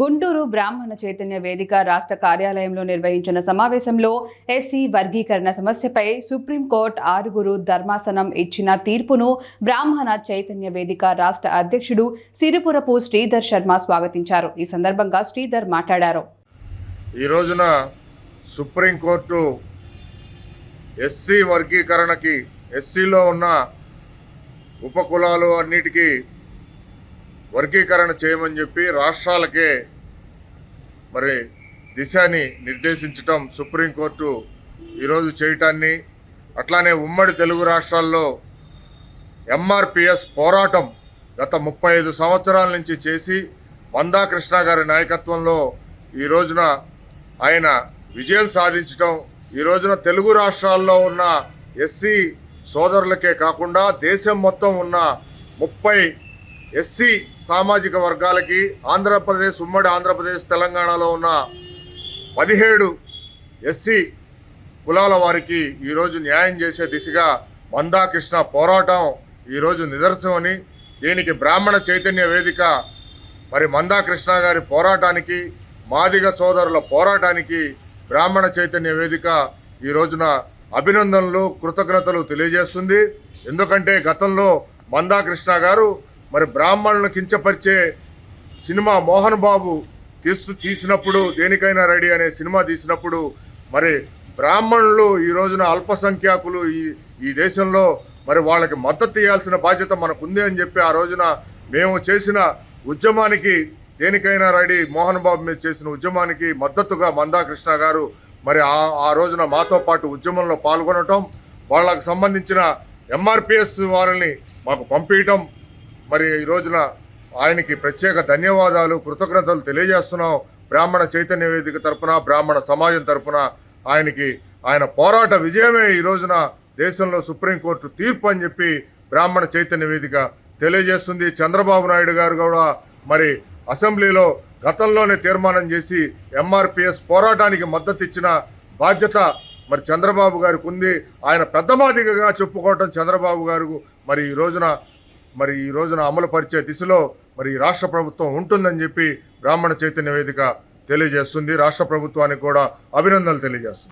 గుంటూరు బ్రాహ్మణ చైతన్య వేదిక రాష్ట్ర కార్యాలయంలో నిర్వహించిన సమావేశంలో ఎస్సీ వర్గీకరణ సమస్యపై సుప్రీంకోర్టు ఆరుగురు ధర్మాసనం ఇచ్చిన తీర్పును బ్రాహ్మణ చైతన్య వేదిక రాష్ట్ర అధ్యక్షుడు సిరిపురపు శ్రీధర్ శర్మ స్వాగతించారు. ఈ సందర్భంగా శ్రీధర్ మాట్లాడారు. ఈ రోజున సుప్రీంకోర్టు ఎస్సీ వర్గీకరణకి ఎస్సీలో ఉన్న ఉపకులాలు అన్నిటికీ వర్గీకరణ చేయమని చెప్పి రాష్ట్రాలకే మరి దిశని నిర్దేశించటం సుప్రీంకోర్టు ఈరోజు చేయటాన్ని. అట్లానే ఉమ్మడి తెలుగు రాష్ట్రాల్లో ఎంఆర్పిఎస్ పోరాటం గత ముప్పై ఐదు సంవత్సరాల నుంచి చేసి మందా కృష్ణ గారి నాయకత్వంలో ఈ రోజున ఆయన విజయం సాధించడం ఈ రోజున తెలుగు రాష్ట్రాల్లో ఉన్న ఎస్సీ సోదరులకే కాకుండా దేశం మొత్తం ఉన్న ముప్పై ఎస్సీ సామాజిక వర్గాలకి ఆంధ్రప్రదేశ్ ఉమ్మడి ఆంధ్రప్రదేశ్ తెలంగాణలో ఉన్న పదిహేడు ఎస్సీ కులాల వారికి ఈరోజు న్యాయం చేసే దిశగా మందాకృష్ణ పోరాటం ఈరోజు నిదర్శనమని దీనికి బ్రాహ్మణ చైతన్య వేదిక మరి మందాకృష్ణ గారి పోరాటానికి మాదిగ సోదరుల పోరాటానికి బ్రాహ్మణ చైతన్య వేదిక ఈ రోజున అభినందనలు కృతజ్ఞతలు తెలియజేస్తుంది. ఎందుకంటే గతంలో మందాకృష్ణ గారు మరి బ్రాహ్మణులను కించపరిచే సినిమా మోహన్ బాబు తీస్తూ తీసినప్పుడు దేనికైనా రెడీ అనే సినిమా తీసినప్పుడు మరి బ్రాహ్మణులు ఈ రోజున అల్పసంఖ్యాకులు ఈ ఈ దేశంలో మరి వాళ్ళకి మద్దతు ఇవ్వాల్సిన బాధ్యత మనకుంది అని చెప్పి ఆ రోజున మేము చేసిన ఉద్యమానికి దేనికైనా రెడీ మోహన్ బాబు మీద చేసిన ఉద్యమానికి మద్దతుగా మందాకృష్ణ గారు మరి ఆ ఆ రోజున మాతో పాటు ఉద్యమంలో పాల్గొనటం వాళ్ళకు సంబంధించిన ఎంఆర్పిఎస్ వారిని మాకు పంపించటం మరి ఈ రోజున ఆయనకి ప్రత్యేక ధన్యవాదాలు కృతజ్ఞతలు తెలియజేస్తున్నాం. బ్రాహ్మణ చైతన్య వేదిక తరపున బ్రాహ్మణ సమాజం తరపున ఆయనకి ఆయన పోరాట విజయమే ఈ రోజున దేశంలో సుప్రీంకోర్టు తీర్పు అని చెప్పి బ్రాహ్మణ చైతన్య వేదిక తెలియజేస్తుంది. చంద్రబాబు నాయుడు గారు కూడా మరి అసెంబ్లీలో గతంలోనే తీర్మానం చేసి ఎంఆర్పిఎస్ పోరాటానికి మద్దతు ఇచ్చిన బాధ్యత మరి చంద్రబాబు గారికి ఉంది. ఆయన పెద్దమాదిగగా చెప్పుకోవటం చంద్రబాబు గారు మరి ఈ రోజున మరి ఈ రోజున అమలు పరిచే దిశలో మరి ఈ రాష్ట్ర ప్రభుత్వం ఉంటుందని చెప్పి బ్రాహ్మణ చైతన్య వేదిక తెలియజేస్తుంది. రాష్ట్ర ప్రభుత్వానికి కూడా అభినందనలు తెలియజేస్తుంది.